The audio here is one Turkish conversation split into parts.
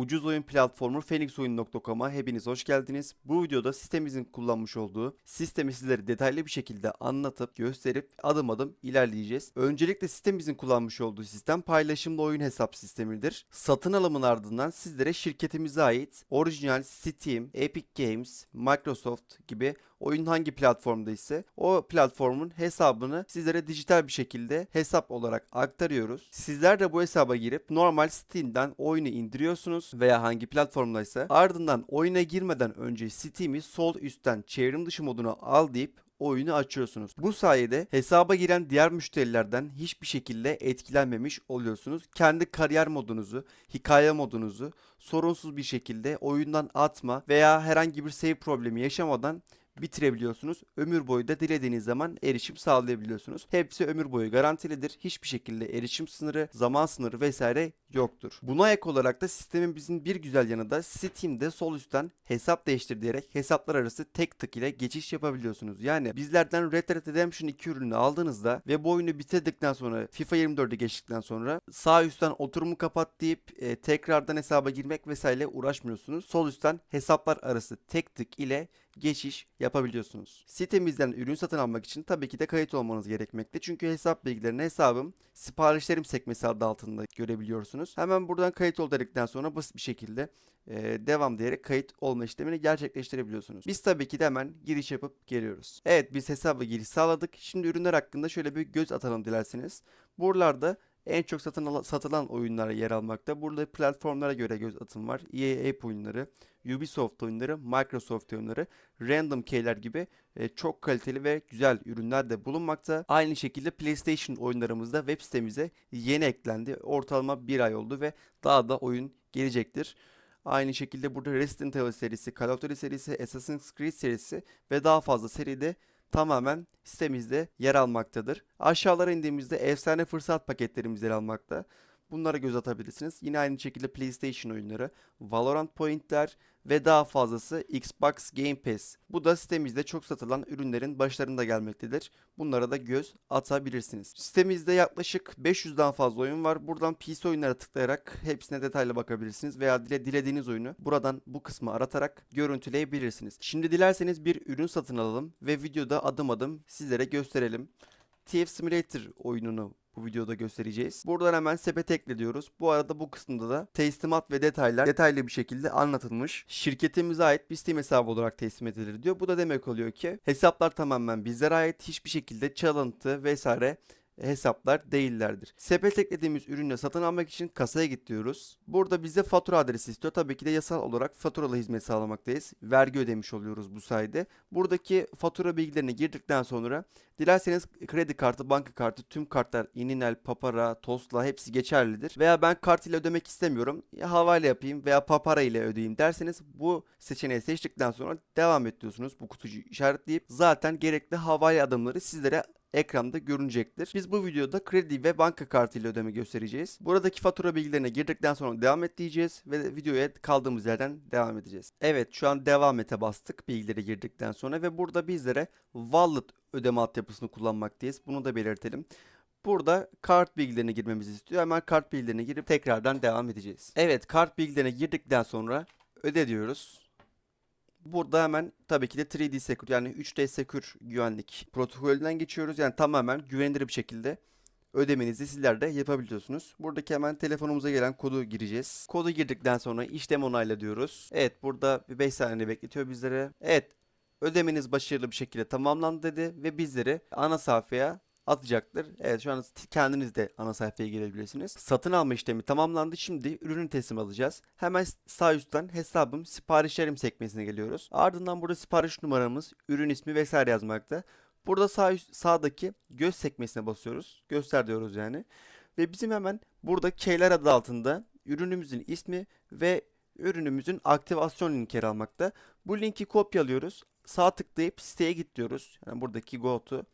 Ucuz oyun platformu phoenixoyun.com'a hepiniz hoş geldiniz. Bu videoda sitemizin kullanmış olduğu sistemi sizlere detaylı bir şekilde anlatıp gösterip adım adım ilerleyeceğiz. Öncelikle sitemizin kullanmış olduğu sistem paylaşımlı oyun hesap sistemidir. Satın alımın ardından sizlere şirketimize ait orijinal Steam, Epic Games, Microsoft gibi oyun hangi platformda ise o platformun hesabını sizlere dijital bir şekilde hesap olarak aktarıyoruz. Sizler de bu hesaba girip normal Steam'den oyunu indiriyorsunuz veya hangi platformdaysa ardından oyuna girmeden önce Steam'i sol üstten çevrim dışı moduna al deyip oyunu açıyorsunuz. Bu sayede hesaba giren diğer müşterilerden hiçbir şekilde etkilenmemiş oluyorsunuz. Kendi kariyer modunuzu, hikaye modunuzu sorunsuz bir şekilde oyundan atma veya herhangi bir save problemi yaşamadan bitirebiliyorsunuz. Ömür boyu da dilediğiniz zaman erişim sağlayabiliyorsunuz. Hepsi ömür boyu garantilidir. Hiçbir şekilde erişim sınırı, zaman sınırı vesaire yoktur. Buna ek olarak da sistemin bizim bir güzel yanı da Steam'de sol üstten hesap değiştir diyerek hesaplar arası tek tık ile geçiş yapabiliyorsunuz. Yani bizlerden Red Dead Redemption 2 ürünü aldığınızda ve bu oyunu bitirdikten sonra FIFA 24'e geçtikten sonra sağ üstten oturumu kapat deyip e, tekrardan hesaba girmek vesaire uğraşmıyorsunuz. Sol üstten hesaplar arası tek tık ile geçiş yapabiliyorsunuz. Sitemizden ürün satın almak için tabii ki de kayıt olmanız gerekmekte. Çünkü hesap bilgilerini hesabım siparişlerim sekmesi adı altında görebiliyorsunuz. Hemen buradan kayıt ol dedikten sonra basit bir şekilde e, devam diyerek kayıt olma işlemini gerçekleştirebiliyorsunuz. Biz tabii ki de hemen giriş yapıp geliyoruz. Evet biz hesaba giriş sağladık. Şimdi ürünler hakkında şöyle bir göz atalım dilerseniz. Buralarda en çok satın al- satılan oyunlara yer almakta. Burada platformlara göre göz atım var. EA App oyunları, Ubisoft oyunları, Microsoft oyunları, Random Key'ler gibi e, çok kaliteli ve güzel ürünler de bulunmakta. Aynı şekilde PlayStation oyunlarımız da web sitemize yeni eklendi. Ortalama bir ay oldu ve daha da oyun gelecektir. Aynı şekilde burada Resident Evil serisi, Call of Duty serisi, Assassin's Creed serisi ve daha fazla seride tamamen sitemizde yer almaktadır. Aşağılara indiğimizde efsane fırsat paketlerimiz yer almakta. Bunlara göz atabilirsiniz. Yine aynı şekilde PlayStation oyunları, Valorant Point'ler ve daha fazlası Xbox Game Pass. Bu da sitemizde çok satılan ürünlerin başlarında gelmektedir. Bunlara da göz atabilirsiniz. Sitemizde yaklaşık 500'den fazla oyun var. Buradan PC oyunlara tıklayarak hepsine detaylı bakabilirsiniz veya dile dilediğiniz oyunu buradan bu kısmı aratarak görüntüleyebilirsiniz. Şimdi dilerseniz bir ürün satın alalım ve videoda adım adım sizlere gösterelim. TF Simulator oyununu bu videoda göstereceğiz. Buradan hemen sepete ekle diyoruz. Bu arada bu kısımda da teslimat ve detaylar detaylı bir şekilde anlatılmış. Şirketimize ait bir Steam hesabı olarak teslim edilir diyor. Bu da demek oluyor ki hesaplar tamamen bizlere ait. Hiçbir şekilde çalıntı vesaire hesaplar değillerdir. Sepet eklediğimiz ürünü satın almak için kasaya git diyoruz. Burada bize fatura adresi istiyor. Tabii ki de yasal olarak faturalı hizmet sağlamaktayız. Vergi ödemiş oluyoruz bu sayede. Buradaki fatura bilgilerini girdikten sonra dilerseniz kredi kartı, banka kartı, tüm kartlar Ininel, Papara, Tosla hepsi geçerlidir. Veya ben kart ile ödemek istemiyorum. Ya havale yapayım veya Papara ile ödeyeyim derseniz bu seçeneği seçtikten sonra devam et. Bu kutucuğu işaretleyip zaten gerekli havale adımları sizlere ekranda görünecektir. Biz bu videoda kredi ve banka kartı ile ödeme göstereceğiz. Buradaki fatura bilgilerine girdikten sonra devam et diyeceğiz ve videoya kaldığımız yerden devam edeceğiz. Evet şu an devam ete bastık bilgileri girdikten sonra ve burada bizlere wallet ödeme altyapısını kullanmaktayız. Bunu da belirtelim. Burada kart bilgilerini girmemizi istiyor. Hemen kart bilgilerini girip tekrardan devam edeceğiz. Evet kart bilgilerine girdikten sonra öde diyoruz. Burada hemen tabii ki de 3D Secure yani 3D Secure güvenlik protokolünden geçiyoruz. Yani tamamen güvenilir bir şekilde ödemenizi sizler de yapabiliyorsunuz. Buradaki hemen telefonumuza gelen kodu gireceğiz. Kodu girdikten sonra işlem onayla diyoruz. Evet burada bir 5 saniye bekletiyor bizlere. Evet ödemeniz başarılı bir şekilde tamamlandı dedi ve bizleri ana sayfaya atacaktır. Evet şu an kendiniz de ana sayfaya girebilirsiniz. Satın alma işlemi tamamlandı. Şimdi ürünü teslim alacağız. Hemen sağ üstten hesabım siparişlerim sekmesine geliyoruz. Ardından burada sipariş numaramız, ürün ismi vesaire yazmakta. Burada sağ üst, sağdaki göz sekmesine basıyoruz. Göster diyoruz yani. Ve bizim hemen burada K'ler adı altında ürünümüzün ismi ve ürünümüzün aktivasyon linki yer almakta. Bu linki kopyalıyoruz. Sağ tıklayıp siteye git diyoruz. Yani buradaki go to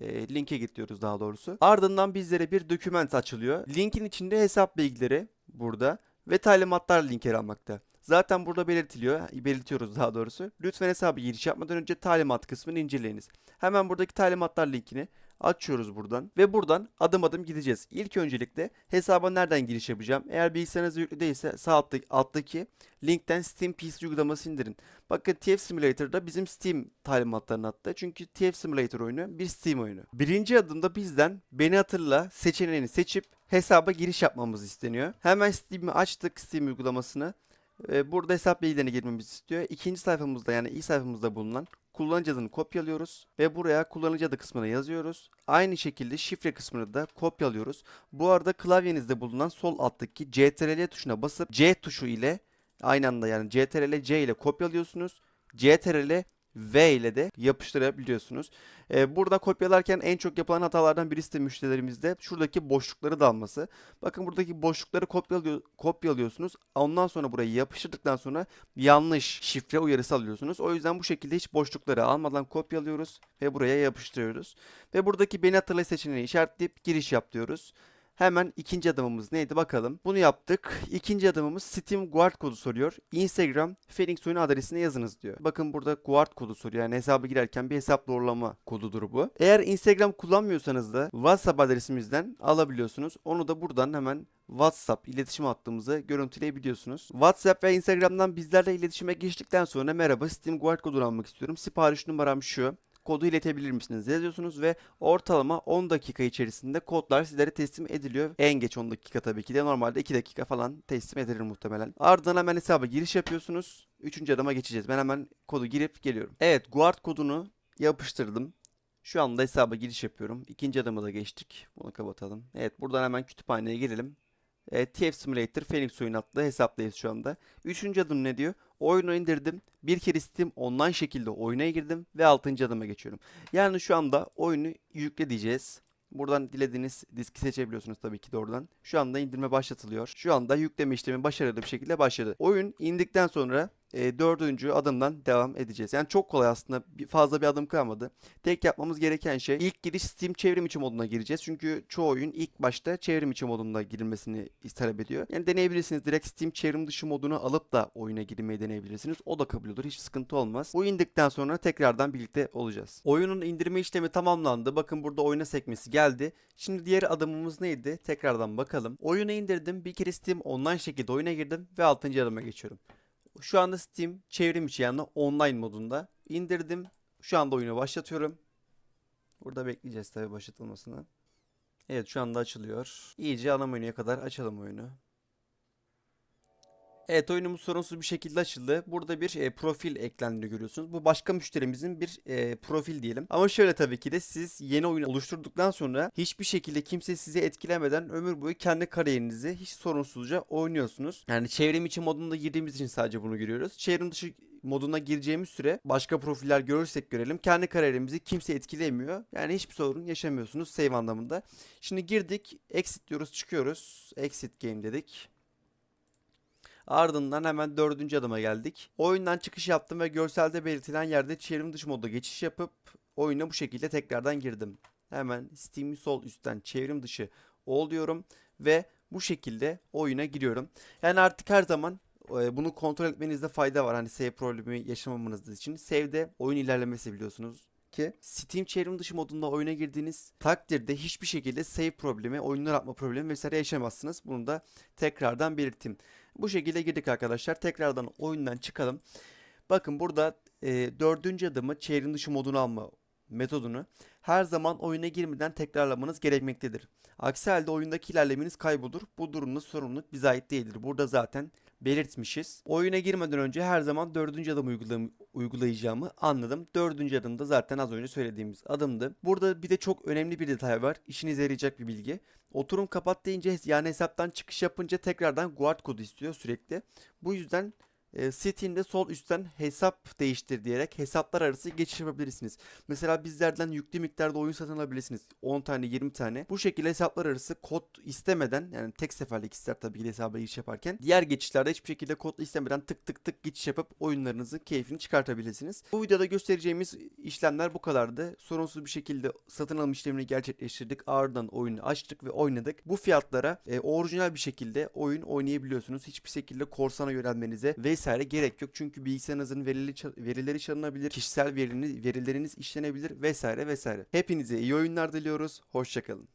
e, linke git diyoruz daha doğrusu. Ardından bizlere bir doküman açılıyor. Linkin içinde hesap bilgileri burada ve talimatlar link yer almakta. Zaten burada belirtiliyor, belirtiyoruz daha doğrusu. Lütfen hesabı giriş yapmadan önce talimat kısmını inceleyiniz. Hemen buradaki talimatlar linkini Açıyoruz buradan ve buradan adım adım gideceğiz. İlk öncelikle hesaba nereden giriş yapacağım? Eğer bilgisayarınız yüklü değilse sağ alttaki, alttaki linkten Steam PC uygulaması indirin. Bakın TF Simulator'da bizim Steam talimatlarını attı. Çünkü TF Simulator oyunu bir Steam oyunu. Birinci adımda bizden beni hatırla seçeneğini seçip hesaba giriş yapmamız isteniyor. Hemen Steam'i açtık Steam uygulamasını. Burada hesap bilgilerini girmemizi istiyor. İkinci sayfamızda yani ilk sayfamızda bulunan kullanıcı adını kopyalıyoruz ve buraya kullanıcı adı kısmına yazıyoruz. Aynı şekilde şifre kısmını da kopyalıyoruz. Bu arada klavyenizde bulunan sol alttaki CTRL tuşuna basıp C tuşu ile aynı anda yani CTRL C ile kopyalıyorsunuz. CTRL V ile de yapıştırabiliyorsunuz. Ee, burada kopyalarken en çok yapılan hatalardan birisi de müşterilerimizde şuradaki boşlukları da alması. Bakın buradaki boşlukları kopyalıyor, kopyalıyorsunuz. Ondan sonra burayı yapıştırdıktan sonra yanlış şifre uyarısı alıyorsunuz. O yüzden bu şekilde hiç boşlukları almadan kopyalıyoruz ve buraya yapıştırıyoruz. Ve buradaki beni hatırla seçeneğini işaretleyip giriş yap diyoruz. Hemen ikinci adımımız neydi bakalım. Bunu yaptık. İkinci adımımız Steam Guard kodu soruyor. Instagram Phoenix oyunu adresine yazınız diyor. Bakın burada Guard kodu soruyor. Yani hesaba girerken bir hesap doğrulama kodudur bu. Eğer Instagram kullanmıyorsanız da WhatsApp adresimizden alabiliyorsunuz. Onu da buradan hemen WhatsApp iletişim hattımızı görüntüleyebiliyorsunuz. WhatsApp ve Instagram'dan bizlerle iletişime geçtikten sonra merhaba Steam Guard kodunu almak istiyorum. Sipariş numaram şu kodu iletebilir misiniz yazıyorsunuz ve ortalama 10 dakika içerisinde kodlar sizlere teslim ediliyor. En geç 10 dakika tabii ki de normalde 2 dakika falan teslim edilir muhtemelen. Ardından hemen hesaba giriş yapıyorsunuz. Üçüncü adıma geçeceğiz. Ben hemen kodu girip geliyorum. Evet guard kodunu yapıştırdım. Şu anda hesaba giriş yapıyorum. İkinci adıma da geçtik. Bunu kapatalım. Evet buradan hemen kütüphaneye girelim. E, TF Simulator Phoenix oyun adlı hesaptayız şu anda. Üçüncü adım ne diyor? Oyunu indirdim. Bir kere Steam online şekilde oyuna girdim ve altıncı adıma geçiyorum. Yani şu anda oyunu yükle diyeceğiz. Buradan dilediğiniz diski seçebiliyorsunuz tabii ki de oradan. Şu anda indirme başlatılıyor. Şu anda yükleme işlemi başarılı bir şekilde başladı. Oyun indikten sonra e, dördüncü adımdan devam edeceğiz. Yani çok kolay aslında fazla bir adım kalmadı. Tek yapmamız gereken şey ilk giriş Steam çevrim içi moduna gireceğiz. Çünkü çoğu oyun ilk başta çevrim içi modunda girilmesini talep ediyor. Yani deneyebilirsiniz. Direkt Steam çevrim dışı modunu alıp da oyuna girmeyi deneyebilirsiniz. O da kabul olur. Hiç sıkıntı olmaz. Bu indikten sonra tekrardan birlikte olacağız. Oyunun indirme işlemi tamamlandı. Bakın burada oyuna sekmesi geldi. Şimdi diğer adımımız neydi? Tekrardan bakalım. Oyunu indirdim. Bir kere Steam online şekilde oyuna girdim ve 6. adıma geçiyorum. Şu anda Steam çevrim içi yani online modunda. indirdim. Şu anda oyunu başlatıyorum. Burada bekleyeceğiz tabii başlatılmasını. Evet şu anda açılıyor. İyice ana menüye kadar açalım oyunu. Evet oyunumuz sorunsuz bir şekilde açıldı. Burada bir e, profil eklendiğini görüyorsunuz. Bu başka müşterimizin bir e, profil diyelim. Ama şöyle tabii ki de siz yeni oyunu oluşturduktan sonra hiçbir şekilde kimse sizi etkilemeden ömür boyu kendi kariyerinizi hiç sorunsuzca oynuyorsunuz. Yani çevrim içi modunda girdiğimiz için sadece bunu görüyoruz. Çevrim dışı moduna gireceğimiz süre başka profiller görürsek görelim. Kendi kariyerimizi kimse etkilemiyor. Yani hiçbir sorun yaşamıyorsunuz save anlamında. Şimdi girdik. Exit diyoruz çıkıyoruz. Exit game dedik. Ardından hemen dördüncü adıma geldik. Oyundan çıkış yaptım ve görselde belirtilen yerde çevrim dışı modda geçiş yapıp oyuna bu şekilde tekrardan girdim. Hemen Steam'i sol üstten çevrim dışı ol diyorum ve bu şekilde oyuna giriyorum. Yani artık her zaman e, bunu kontrol etmenizde fayda var. Hani save problemi yaşamamanız için. Save'de oyun ilerlemesi biliyorsunuz ki Steam çevrim dışı modunda oyuna girdiğiniz takdirde hiçbir şekilde save problemi, oyunlar atma problemi vesaire yaşamazsınız. Bunu da tekrardan belirteyim. Bu şekilde girdik arkadaşlar. Tekrardan oyundan çıkalım. Bakın burada e, dördüncü adımı çevrim dışı modunu alma metodunu her zaman oyuna girmeden tekrarlamanız gerekmektedir. Aksi halde oyundaki ilerlemeniz kaybolur. Bu durumda sorumluluk bize ait değildir. Burada zaten belirtmişiz. Oyuna girmeden önce her zaman dördüncü adım uygulam- uygulayacağımı anladım. Dördüncü adım da zaten az önce söylediğimiz adımdı. Burada bir de çok önemli bir detay var. İşinize yarayacak bir bilgi. Oturum kapat deyince yani hesaptan çıkış yapınca tekrardan guard kodu istiyor sürekli. Bu yüzden e, Steam'de sol üstten hesap değiştir diyerek hesaplar arası geçiş yapabilirsiniz. Mesela bizlerden yüklü miktarda oyun satın alabilirsiniz. 10 tane 20 tane. Bu şekilde hesaplar arası kod istemeden yani tek seferlik ister tabii ki hesaba giriş yaparken. Diğer geçişlerde hiçbir şekilde kod istemeden tık tık tık geçiş yapıp oyunlarınızın keyfini çıkartabilirsiniz. Bu videoda göstereceğimiz işlemler bu kadardı. Sorunsuz bir şekilde satın alım işlemini gerçekleştirdik. Ardından oyunu açtık ve oynadık. Bu fiyatlara e, orijinal bir şekilde oyun oynayabiliyorsunuz. Hiçbir şekilde korsana yönelmenize vesaire vesaire gerek yok. Çünkü bilgisayarınızın verileri, çal- verileri çalınabilir, kişisel verini, verileriniz işlenebilir vesaire vesaire. Hepinize iyi oyunlar diliyoruz. Hoşçakalın.